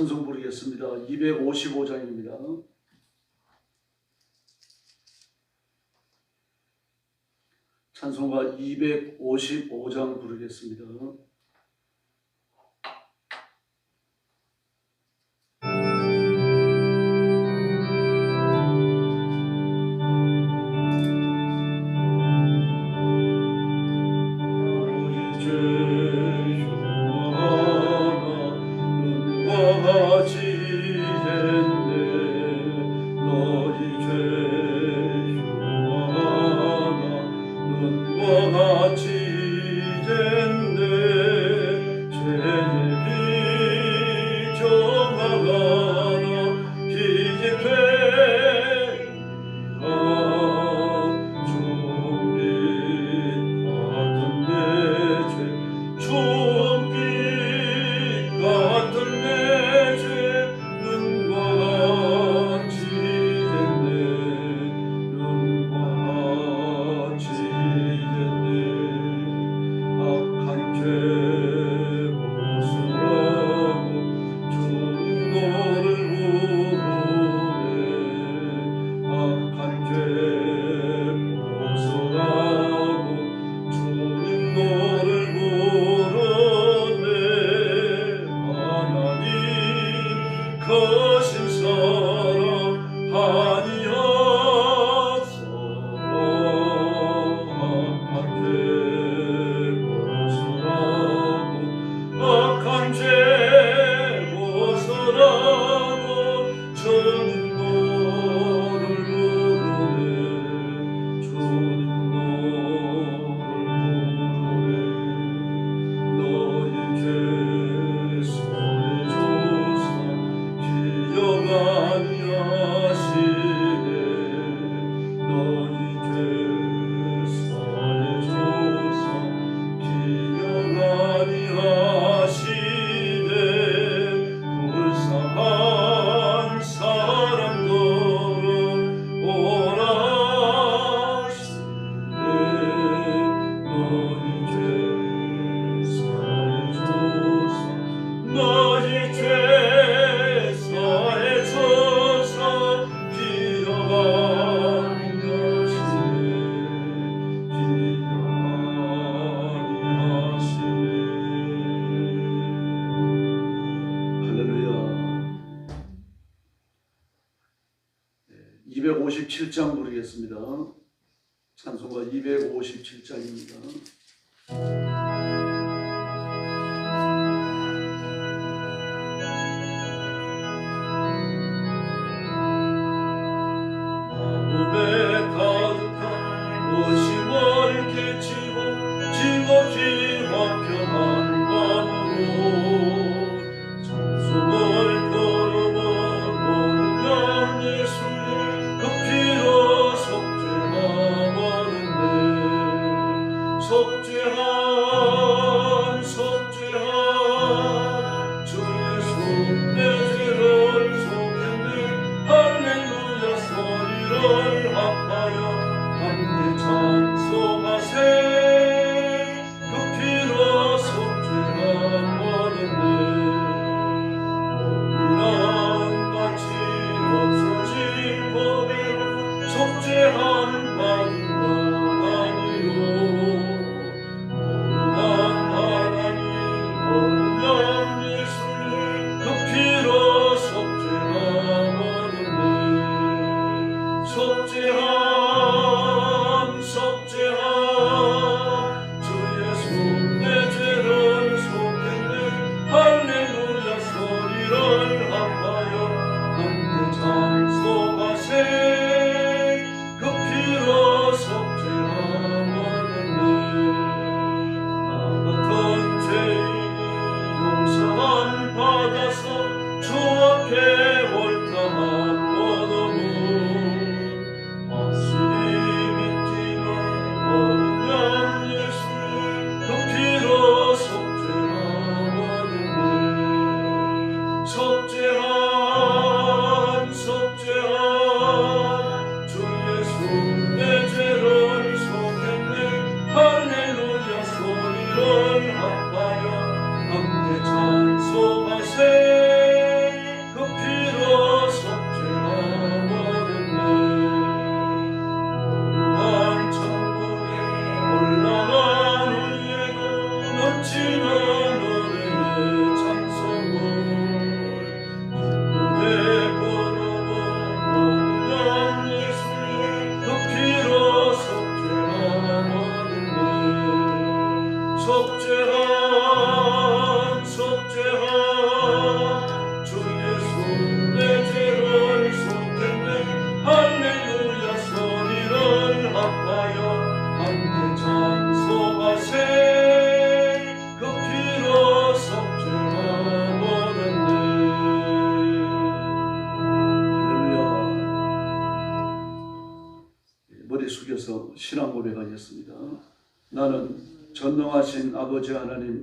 찬송 부르겠습니다. 255장입니다. 찬송가 255장 부르겠습니다. 257장 부르겠습니다. 찬송가 257장입니다. 아파요 함께 찬송하세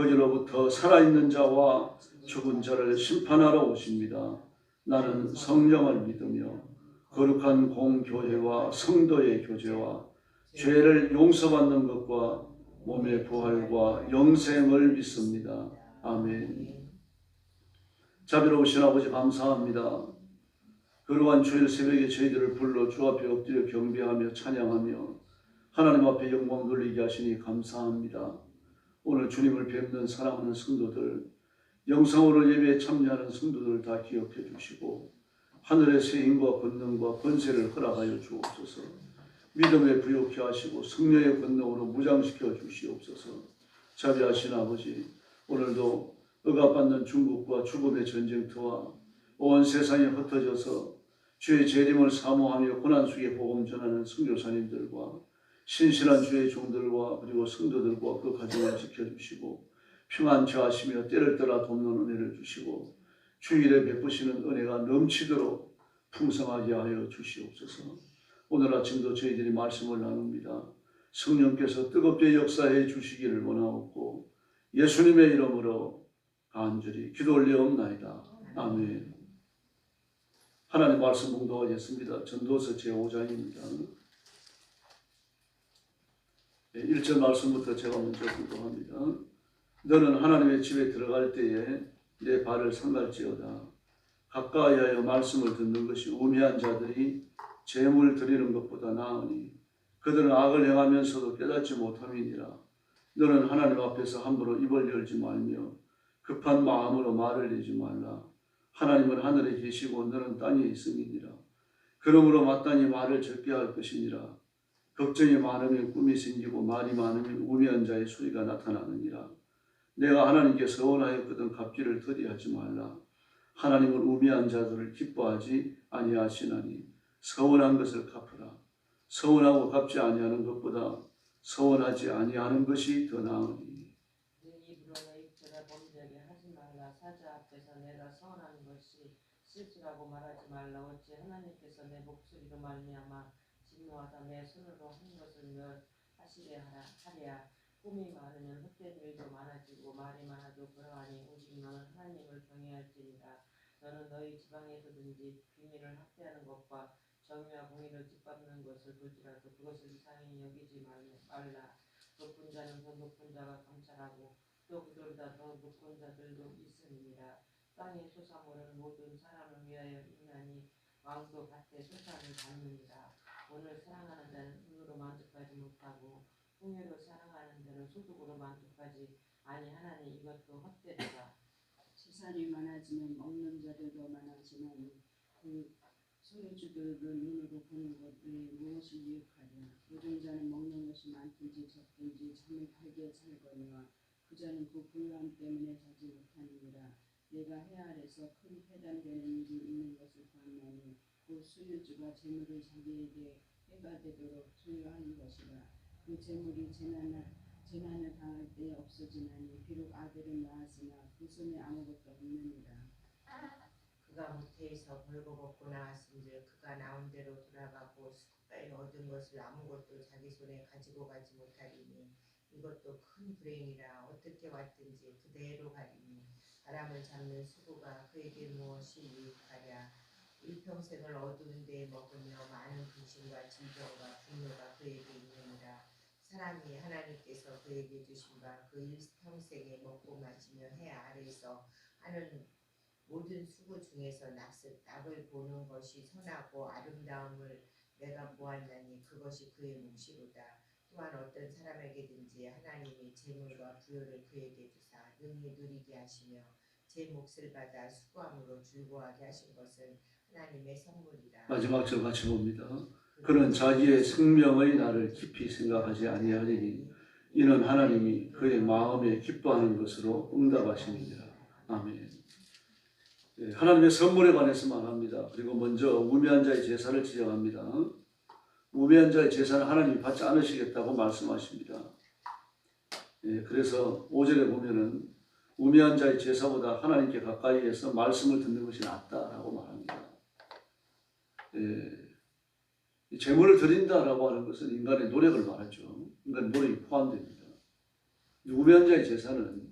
거기로부터 살아있는 자와 죽은 자를 심판하러 오십니다. 나는 성령을 믿으며 거룩한 공교회와 성도의 교제와 죄를 용서받는 것과 몸의 부활과 영생을 믿습니다. 아멘. 자비로우신 아버지 감사합니다. 거룩한 주일 새벽에 저희들을 불러 주 앞에 엎드려 경배하며 찬양하며 하나님 앞에 영광 돌리게 하시니 감사합니다. 오늘 주님을 뵙는 사랑하는 성도들, 영상으로 예배에 참여하는 성도들 다 기억해 주시고 하늘의 세임과 권능과 권세를 허락하여 주옵소서. 믿음에 부욕케 하시고 성령의 권능으로 무장시켜 주시옵소서. 자비하신 아버지, 오늘도 억압받는 중국과 죽음의 전쟁터와 온 세상에 흩어져서 주의 재림을 사모하며 고난 속에 복음 전하는 선교사님들과 신실한 주의 종들과 그리고 성도들과 그 가정을 지켜주시고 평안 처하시며 때를 따라 돕는 은혜를 주시고 주일에 베푸시는 은혜가 넘치도록 풍성하게 하여 주시옵소서. 오늘 아침도 저희들이 말씀을 나눕니다. 성령께서 뜨겁게 역사해 주시기를 원하옵고 예수님의 이름으로 간절히 기도 올려옵나이다. 아멘. 하나님 말씀 공독하겠습니다. 전도서 제5장입니다. 1절 말씀부터 제가 먼저 공독합니다. 너는 하나님의 집에 들어갈 때에 내 발을 삼갈지어다. 가까이 하여 말씀을 듣는 것이 우매한 자들이 재물 드리는 것보다 나으니 그들은 악을 행하면서도 깨닫지 못함이니라. 너는 하나님 앞에서 함부로 입을 열지 말며 급한 마음으로 말을 내지 말라. 하나님은 하늘에 계시고 너는 땅에 있음이니라. 그러므로 마땅히 말을 적게 할 것이니라. 걱정이 많으면 꿈이 생기고 말이 많으면 우매한 자의 소리가 나타나느니라. 내가 하나님께 서원하였거든 갚기를 더디하지 말라. 하나님은 우매한 자들을 기뻐하지 아니하시나니 서원한 것을 갚으라. 서원하고 갚지 아니하는 것보다 서원하지 아니하는 것이 더 나으니. 말하지 말라 어찌 하나님께서 내 목소리로 말미암아 진노하다 내 손으로 한 것을 멸하시려 하라 하랴. 꿈이 많으면 헛된 일도 많아지고 말이 많아도 그러하니 오직 너는 하나님을 경외할지니라. 너는 너희 지방에서든지 비밀을 학대하는 것과 정의와 공의를 짓밟는 것을 볼지라도 그것을 이상히 여기지 말- 말라. 높은 자는 더 높은 자가 감찰하고 또 그들보다 더 높은 자들도 있으니라. 땅에 솟아오르는 모든 사람을 위하여 있나니 왕도 밭에 소산을 받느니라 오늘 사랑하는 자는 은으로 만족하지 못하고 풍요로 사랑하는 자는 소득으로 만족하지 아니하나니 이것도 헛되리라. 세살이 많아지면 먹는 자들도 많아지나니 그 소유주들은 눈으로 보는 것 외에 무엇을 유익하랴 노동자는 먹는 것이 많든지 적든지 잠을 팔게 살거니와 부자는 그 부유함 때문에 자지 못하느니라. 내가 해 아래서 큰 해단되는 일이 있는 것을 보았나니 그 소유주가 재물을 자기에게 해가 되도록 소유하는 것이라 그 재물이 재난을 재난을 당할 때 없어지나니 비록 아들은 낳았으나 그 손에 아무것도 없느니라. 그가 무태에서 벌거벗고 나왔은즉 그가 나온 대로 돌아가고 숙가에 얻은 것을 아무것도 자기 손에 가지고 가지 못하리니 이것도 큰 불행이라 어떻게 왔든지 그대로 가리니 바람을 잡는 수고가 그에게 무엇이 유익하랴 일평생을 어두운 데에 먹으며 많은 근심과 진정과 분노가 그에게 있느니라 사람이 하나님께서 그에게 주신 바 그 일평생에 먹고 마시며 해 아래에서 하는 모든 수고 중에서 낯을 낙을 보는 것이 선하고 아름다움을 내가 보았나니 그것이 그의 몫이로다. 또한 어떤 사람에게든지 하나님이 재물과 부여를 그에게 주사 능히 누리게 하시며 제 몫을 받아 수고함으로 즐거워하게 하신 것은 하나님의 선물이라. 마지막 절 같이 봅니다. 그는 자기의 생명의 날을 깊이 생각하지 아니하리니 이는 하나님이 그의 마음에 기뻐하는 것으로 응답하시니라. 아멘. 예, 하나님의 선물에 관해서 말합니다. 그리고 먼저 우매한 자의 제사를 지정합니다. 우매한 자의 제사는 하나님이 받지 않으시겠다고 말씀하십니다. 예, 그래서 5절에 보면은 우매한 자의 제사보다 하나님께 가까이에서 말씀을 듣는 것이 낫다라고 말합니다. 예, 이 재물을 드린다라고 하는 것은 인간의 노력을 말하죠. 인간의 노력이 포함됩니다. 우매한 자의 제사는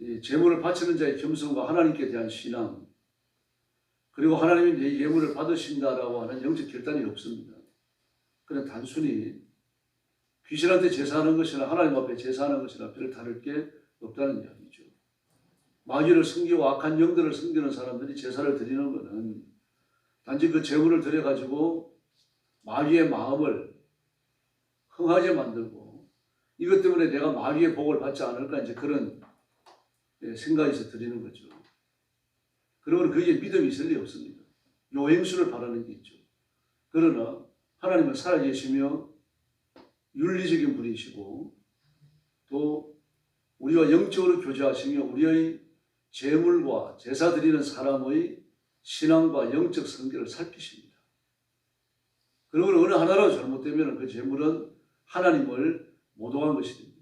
이 재물을 바치는 자의 겸손과 하나님께 대한 신앙 그리고 하나님이 내 예물을 받으신다라고 하는 영적 결단이 없습니다. 그냥 단순히 귀신한테 제사하는 것이나 하나님 앞에 제사하는 것이나 별 다를 게 없다는 이야기죠. 마귀를 섬기고 악한 영들을 섬기는 사람들이 제사를 드리는 것은 단지 그 재물을 드려가지고 마귀의 마음을 흥하게 만들고 이것 때문에 내가 마귀의 복을 받지 않을까 이제 그런 예, 생각에서 드리는 거죠. 그러면 그게 믿음이 있을 리 없습니다. 요행수를 바라는 게 있죠. 그러나 하나님은 살아계시며 윤리적인 분이시고 또 우리와 영적으로 교제하시며 우리의 재물과 제사 드리는 사람의 신앙과 영적 성격을 살피십니다. 그러면 어느 하나라도 잘못되면 그 재물은 하나님을 모독한 것이 됩니다.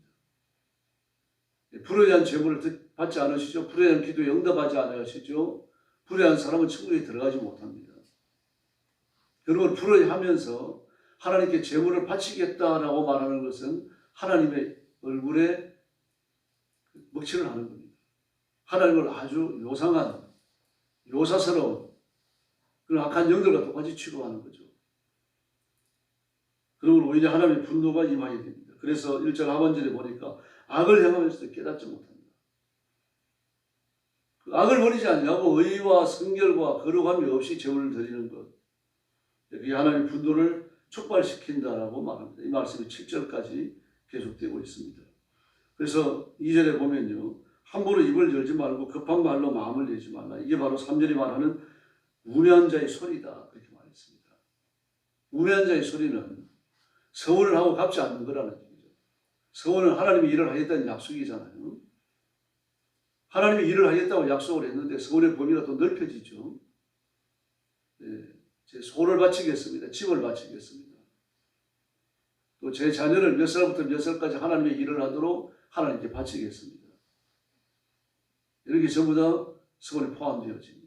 불의한 재물을 듣- 받지 않으시죠. 불의한 기도에 응답하지 않으시죠. 불의한 사람은 천국에 들어가지 못합니다. 그러면 불의하면서 하나님께 재물을 바치겠다라고 말하는 것은 하나님의 얼굴에 먹칠을 하는 겁니다. 하나님을 아주 요상한, 요사스러운 그런 악한 영들과 똑같이 취급하는 거죠. 그러면 오히려 하나님의 분노가 임하게 됩니다. 그래서 1절 하반절에 보니까 악을 행하면서도 깨닫지 못합니다. 그 악을 버리지 않냐고 의와 성결과 거룩함이 없이 제물을 드리는 것. 그게 하나님의 분노를 촉발시킨다라고 말합니다. 이 말씀이 7절까지 계속되고 있습니다. 그래서 2절에 보면요. 함부로 입을 열지 말고 급한 말로 마음을 내지 말라. 이게 바로 3절이 말하는 우매한 자의 소리다. 그렇게 말했습니다. 우매한 자의 소리는 서원을 하고 갚지 않는 거라는 얘기죠. 서원은 하나님이 일을 하겠다는 약속이잖아요. 하나님이 일을 하겠다고 약속을 했는데 서원의 범위가 더 넓혀지죠. 예, 제 소를 바치겠습니다. 집을 바치겠습니다. 또 제 자녀를 몇 살부터 몇 살까지 하나님의 일을 하도록 하나님께 바치겠습니다. 이런 게 전부 다 서원에 포함되어집니다.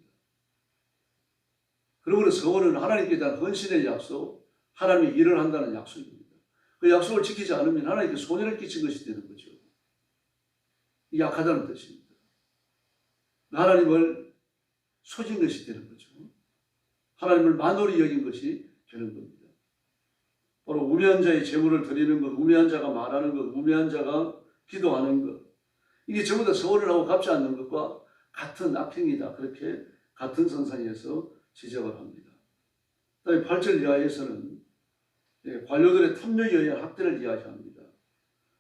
그러므로 서원은 하나님께 대한 헌신의 약속, 하나님의 일을 한다는 약속입니다. 그 약속을 지키지 않으면 하나님께 손해를 끼친 것이 되는 거죠. 이 약하다는 뜻입니다. 하나님을 속인 것이 되는 거죠. 하나님을 만홀히 여긴 것이 되는 겁니다. 바로 우매한 자의 제물을 드리는 것, 우매한 자가 말하는 것, 우매한 자가 기도하는 것, 이게 전부 다 서원을 하고 갚지 않는 것과 같은 악행이다. 그렇게 같은 선상에서 지적을 합니다. 그다음에 8절 이하에서는 예, 관료들의 탐욕에 의한 학대를 이야기합니다.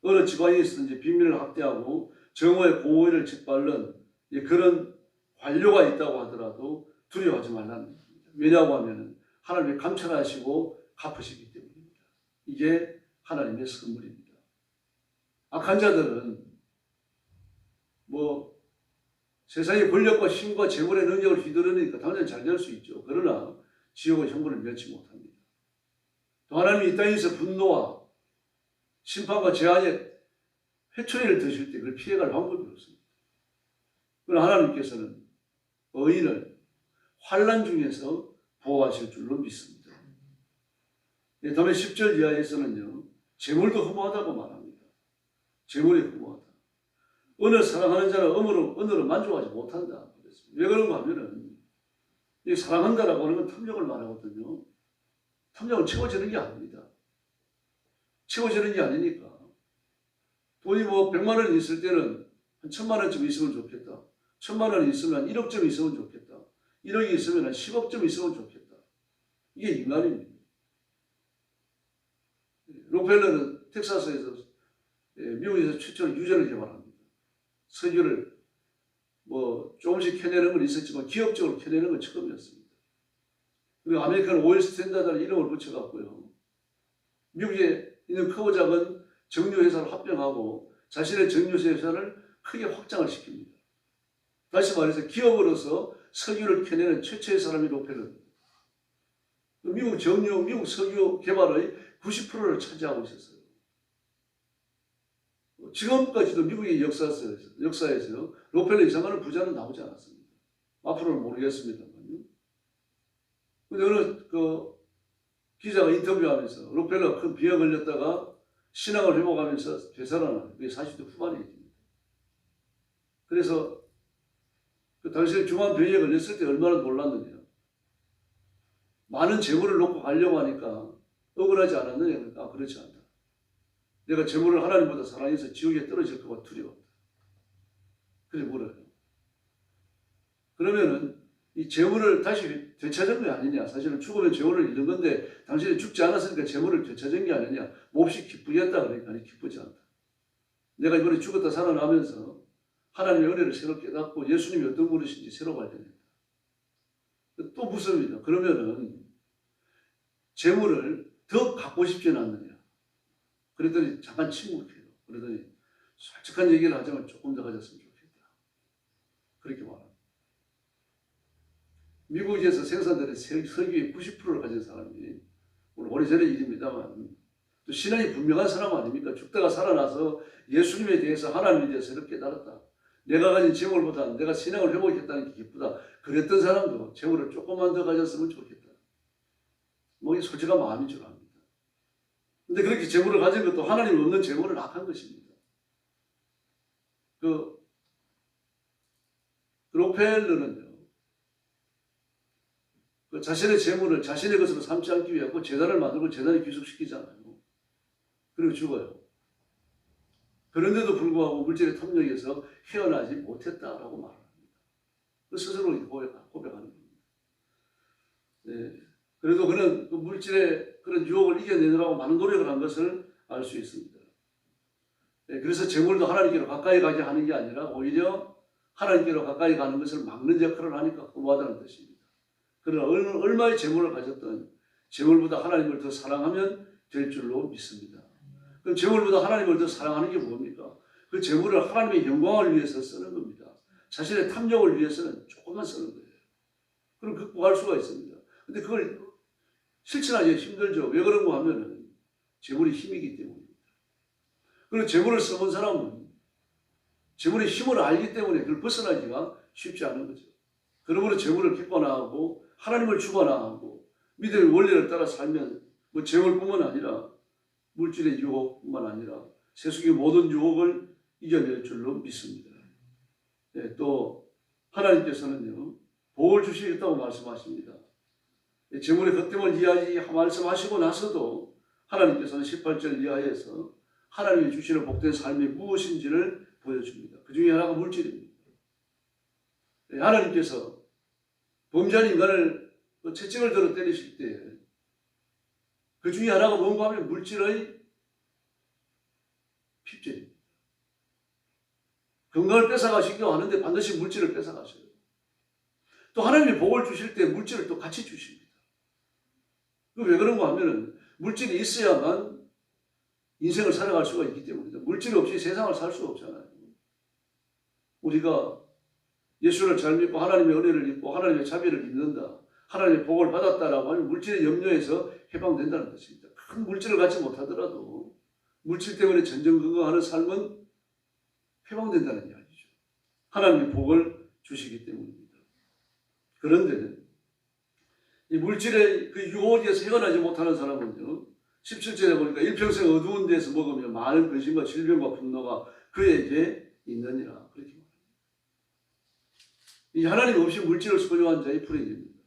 어느 지방에서든지 비밀을 학대하고 정오의 공의를 짓밟는 예, 그런 관료가 있다고 하더라도 두려워하지 말라는 겁니다. 왜냐고 하면 하나님이 감찰하시고 갚으시기 때문입니다. 이게 하나님의 선물입니다. 악한 자들은 뭐 세상의 권력과 힘과 재물의 능력을 휘두르니까 당연히 잘 될 수 있죠. 그러나 지옥의 형벌을 면치 못합니다. 또 하나님이 이 땅에서 분노와 심판과 재앙의 회초리를 드실 때 그걸 피해갈 방법이 없습니다. 그러나 하나님께서는 의인을 환란 중에서 보호하실 줄로 믿습니다. 예, 다음에 10절 이하에서는요. 재물도 허무하다고 말합니다. 재물이 허무하다. 은을 사랑하는 자는 음으로, 은으로 만족하지 못한다. 왜 그런가 하면은 이 사랑한다라고 하는 건 탐욕을 말하거든요. 탐욕은 채워지는 게 아닙니다. 채워지는 게 아니니까. 돈이 뭐 100만 원 있을 때는 한 천만 원쯤 있으면 좋겠다. 천만 원 있으면 한 1억쯤 있으면 좋겠다. 1억이 있으면 한 10억쯤 있으면 좋겠다. 이게 인간입니다. 록펠러는 텍사스에서 예, 미국에서 최초로 유전을 개발합니다. 석유를 뭐 조금씩 캐내는 건 있었지만 기업적으로 캐내는 건 처음이었습니다. 그리고 아메리칸 오일 스탠다드라는 이름을 붙여갖고요. 미국에 있는 크고 작은 정유 회사를 합병하고 자신의 정유 회사를 크게 확장을 시킵니다. 다시 말해서 기업으로서 석유를 캐내는 최초의 사람이 로펠러입니다. 미국 정유, 미국 석유 개발의 90%를 차지하고 있었어요. 지금까지도 미국의 역사에서, 역사에서 로펠러 이상하는 부자는 나오지 않았습니다. 앞으로는 모르겠습니다만요. 근데 어느 그 기자가 인터뷰하면서 로펠러 큰 비에 걸렸다가 신앙을 회복하면서 되살아나는 그게 40대 후반에 있습니다. 그래서 그 당시에 중환 병에 걸렸을 때 얼마나 놀랐느냐. 많은 재물을 놓고 가려고 하니까 억울하지 않았느냐. 아, 그렇지 않다. 내가 재물을 하나님보다 사랑해서 지옥에 떨어질까봐 두려웠다. 그래 물어요. 그러면은 이 재물을 다시 되찾은 게 아니냐. 사실은 죽으면 재물을 잃는 건데 당신이 죽지 않았으니까 재물을 되찾은 게 아니냐. 몹시 기쁘겠다 그러니까 아니 기쁘지 않다. 내가 이번에 죽었다 살아나면서 하나님의 은혜를 새로 깨닫고 예수님이 어떤 분이신지 새로 발견했다. 또 묻습니다. 그러면은 재물을 더 갖고 싶지는 않느냐. 그랬더니 잠깐 침묵해요. 그러더니 솔직한 얘기를 하자면 조금 더 가졌으면 좋겠다. 그렇게 말합니다. 미국에서 생산되는 세- 석유의 90%를 가진 사람이 오늘 오래전의 일입니다만 또 신앙이 분명한 사람 아닙니까? 죽다가 살아나서 예수님에 대해서 하나님에 대해서 이렇게 깨달았다. 내가 가진 재물보다 내가 신앙을 회복했다는 게 기쁘다. 그랬던 사람도 재물을 조금만 더 가졌으면 좋겠다. 뭐 이게 솔직한 마음인 줄 압니다. 근데 그렇게 재물을 가진 것도 하나님 없는 재물은 악한 것입니다. 그 로펠러는요. 그 자신의 재물을 자신의 것으로 삼지 않기 위해 그 재단을 만들고 재단에 귀속시키잖아요. 그리고 죽어요. 그런데도 불구하고 물질의 탐욕에서 헤어나지 못했다라고 말합니다. 그 스스로 고백- 고백하는 겁니다. 네. 그래도 그는 그 물질의 그런 유혹을 이겨내느라고 많은 노력을 한 것을 알 수 있습니다. 네, 그래서 재물도 하나님께로 가까이 가게 하는 게 아니라 오히려 하나님께로 가까이 가는 것을 막는 역할을 하니까 고마다는 뜻입니다. 그러나 얼- 얼마의 재물을 가졌던 재물보다 하나님을 더 사랑하면 될 줄로 믿습니다. 그럼 재물보다 하나님을 더 사랑하는 게 뭡니까? 그 재물을 하나님의 영광을 위해서 쓰는 겁니다. 자신의 탐욕을 위해서는 조금만 쓰는 거예요. 그럼 극복할 수가 있습니다. 근데 그걸 실천하기 힘들죠. 왜 그런가 하면은 재물이 힘이기 때문입니다. 그리고 재물을 써본 사람은 재물의 힘을 알기 때문에 그걸 벗어나기가 쉽지 않은 거죠. 그러므로 재물을 기뻐나하고 하나님을 추구나하고 믿음의 원리를 따라 살면 뭐 재물뿐만 아니라 물질의 유혹뿐만 아니라 세속의 모든 유혹을 이겨낼 줄로 믿습니다. 네, 또 하나님께서는요 복을 주시겠다고 말씀하십니다. 네, 재물의 겉됨을 이해하지 말씀하시고 나서도 하나님께서는 18절 이하에서 하나님이 주시는 복된 삶이 무엇인지를 보여줍니다. 그 중에 하나가 물질입니다. 네, 하나님께서 범죄한 인간을 그 채찍을 들어 때리실 때 그 중에 하나가 뭔가 하면 물질의 핍절입니다. 건강을 뺏어가시기도 하는데 반드시 물질을 뺏어가셔요. 또 하나님이 복을 주실 때 물질을 또 같이 주십니다. 그왜 그런가 하면은 물질이 있어야만 인생을 살아갈 수가 있기 때문이다. 물질 없이 세상을 살 수가 없잖아요. 우리가 예수를 잘 믿고 하나님의 은혜를 입고 하나님의 자비를 입는다. 하나님의 복을 받았다라고 하면 물질의 염려에서 해방된다는 것입니다. 큰 물질을 갖지 못하더라도 물질 때문에 전전긍긍하는 삶은 해방된다는 이야기죠. 하나님의 복을 주시기 때문입니다. 그런데 이 물질의 그 유혹에서 헤어나지 못하는 사람은요. 17절에 보니까 일평생 어두운 데서 먹으면 많은 근심과 질병과 분노가 그에게 있느니라. 그렇게 말합니다. 이 하나님 없이 물질을 소유한 자의 불행입니다.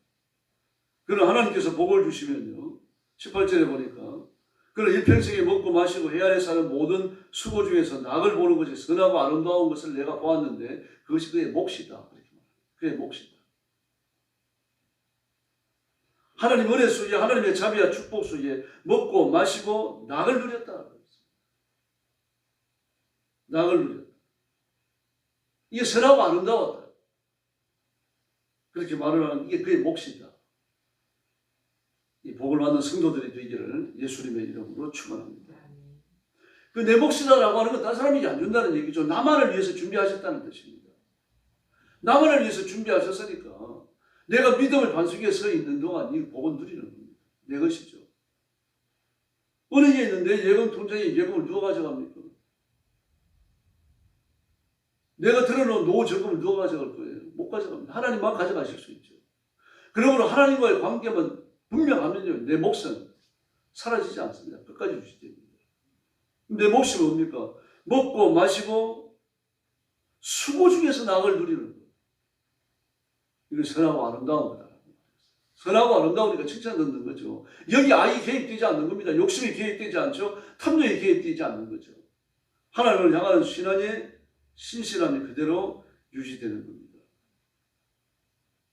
그러나 하나님께서 복을 주시면요. 18절에 보니까 그는 일평생에 먹고 마시고 해안에 사는 모든 수고 중에서 낙을 보는 것이 선하고 아름다운 것을 내가 보았는데 그것이 그의 몫이다. 그렇게 말합니다. 그의 몫이다. 하나님 은혜 속에 하나님의 자비와 축복 속에 먹고 마시고 낙을 누렸다. 낙을 누렸다. 이게 선하고 아름다웠다. 그렇게 말을 하는 이게 그의 몫이다. 복을 받는 성도들이 되기를 예수님의 이름으로 축원합니다. 그 내 몫이다라고 하는 건 다른 사람에게 안 준다는 얘기죠. 나만을 위해서 준비하셨다는 뜻입니다. 나만을 위해서 준비하셨으니까 내가 믿음을 반석에 서 있는 동안 이 복은 누리는 겁니다. 내 것이죠. 은행에 있는데 예금 통장에 예금을 누가 가져갑니까? 내가 들어놓은 노저금을 누가 가져갈 거예요? 못 가져갑니다. 하나님만 가져가실 수 있죠. 그러므로 하나님과의 관계만 분명하면요. 내 몫은 사라지지 않습니다. 끝까지 주시 됩니다. 내 몫이 뭡니까? 먹고 마시고 수고 중에서 낙을 누리는 것. 이거 선하고 아름다운 거다. 선하고 아름다우니까 칭찬 듣는 거죠. 여기 아이 개입되지 않는 겁니다. 욕심이 개입되지 않죠. 탐욕이 개입되지 않는 거죠. 하나님을 향하는 신앙의 신실함이 그대로 유지되는 겁니다.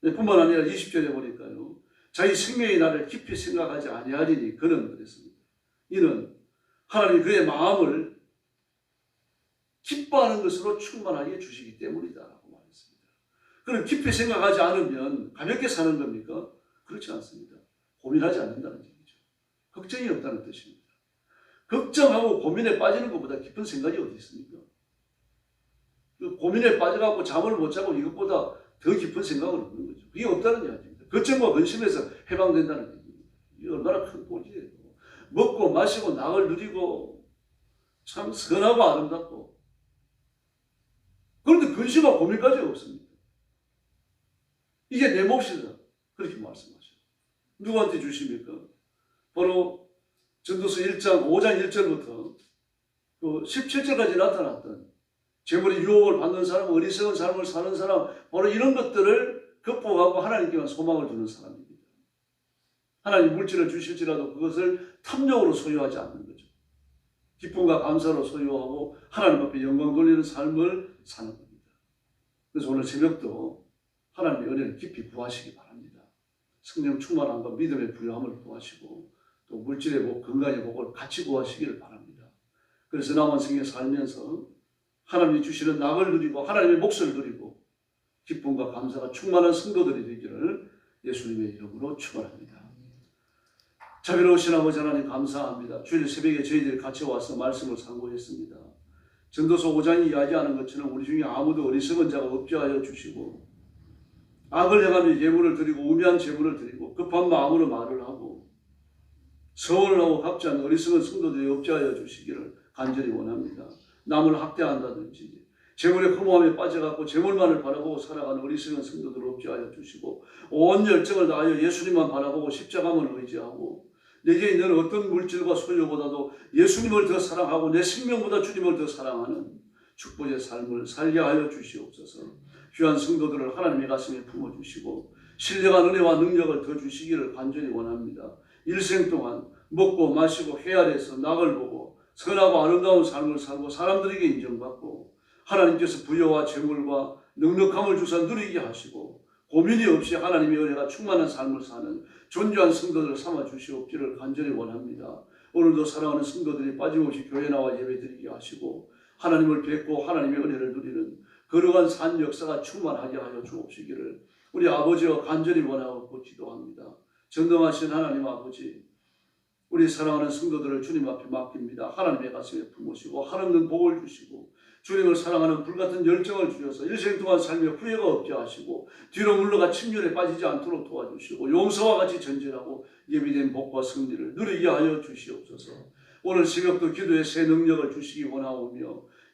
네, 뿐만 아니라 20절에 보니까요. 자기 생명이 나를 깊이 생각하지 아니하리니 그는 그랬습니다. 이는 하나님 그의 마음을 기뻐하는 것으로 충만하게 주시기 말했습니다. 그럼 깊이 생각하지 않으면 가볍게 사는 겁니까? 그렇지 않습니다. 고민하지 않는다는 얘기죠. 걱정이 없다는 뜻입니다. 걱정하고 고민에 빠지는 것보다 깊은 생각이 어디 있습니까? 그 고민에 빠져갖고 잠을 못 자고 이것보다 더 깊은 생각은 없는 거죠. 그게 없다는 이야기입니다. 걱정과 근심에서 해방된다는 얘기입니다. 이게 얼마나 큰 복이에요. 먹고 마시고 낙을 누리고 참 선하고 아름답고 그런데 근심과 고민까지 없습니다. 이게 내 몫이다. 그렇게 말씀하셔요. 누구한테 주십니까? 바로 전도서 1장 5장 1절부터 그 17절까지 나타났던 재물의 유혹을 받는 사람, 어리석은 삶을 사는 사람, 바로 이런 것들을 극복하고 하나님께만 소망을 두는 사람입니다. 하나님 물질을 주실지라도 그것을 탐욕으로 소유하지 않는 거죠. 기쁨과 감사로 소유하고 하나님 앞에 영광 돌리는 삶을 사는 겁니다. 그래서 오늘 새벽도 하나님의 은혜를 깊이 구하시기 바랍니다. 성령 충만함과 믿음의 부여함을 구하시고 또 물질의 복, 건강의 복을 같이 구하시기를 바랍니다. 그래서 남은 생에 살면서 하나님이 주시는 낙을 누리고 하나님의 몫을 누리고 기쁨과 감사가 충만한 성도들이 되기를 예수님의 이름으로 축원합니다. 자비로우신 아버지 하나님 감사합니다. 주일 새벽에 저희들이 같이 와서 말씀을 상고했습니다. 전도서 5장이 이야기하는 것처럼 우리 중에 아무도 어리석은 자가 없게 하여 주시고 악을 행하며 예물을 드리고 우매한 제물을 드리고 급한 마음으로 말을 하고 서원을 하고 갚지 않는 어리석은 성도들이 없게 하여 주시기를 간절히 원합니다. 남을 학대한다든지 재물의 허무함에 빠져갖고 재물만을 바라보고 살아가는 어리석은 성도들 없게 하여 주시고 온 열정을 다하여 예수님만 바라보고 십자가만 의지하고 내게 있는 어떤 물질과 소유보다도 예수님을 더 사랑하고 내 생명보다 주님을 더 사랑하는 축복의 삶을 살게 하여 주시옵소서. 귀한 성도들을 하나님의 가슴에 품어주시고 신령한 은혜와 능력을 더 주시기를 간절히 원합니다. 일생 동안 먹고 마시고 해 아래서 낙을 보고 선하고 아름다운 삶을 살고 사람들에게 인정받고 하나님께서 부여와 재물과 넉넉함을 주사 누리게 하시고 고민이 없이 하나님의 은혜가 충만한 삶을 사는 존귀한 성도들을 삼아 주시옵기를 간절히 원합니다. 오늘도 사랑하는 성도들이 빠짐없이 교회 나와 예배드리게 하시고 하나님을 뵙고 하나님의 은혜를 누리는 거룩한 산 역사가 충만하게 하여 주옵시기를 우리 아버지와 간절히 원하고 기도합니다. 전능하신 하나님 아버지 우리 사랑하는 성도들을 주님 앞에 맡깁니다. 하나님의 가슴에 품으시고 하나님 복을 주시고 주님을 사랑하는 불같은 열정을 주셔서 일생 동안 삶에 후회가 없게 하시고 뒤로 물러가 침륜에 빠지지 않도록 도와주시고 용서와 같이 전진하고 예비된 복과 승리를 누리게 하여 주시옵소서. 오늘 새벽도 기도의 새 능력을 주시기 원하오며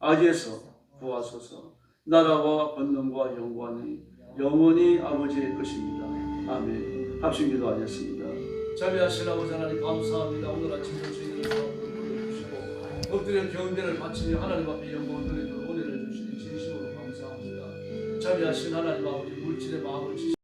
악에서 구하소서. 나라와 권능과 영광이 영원히 아버지의 것입니다. 아멘. 합심 기도하겠습니다. 자비하신 아버지 하나님 감사합니다. 오늘 아침에 저희들을 주시고 엎드려 경배를 바치며 하나님 앞에 영광을 드리는 은혜를 주시니 진심으로 감사합니다. 자비하신 하나님 아버지 물질의 마음을 주시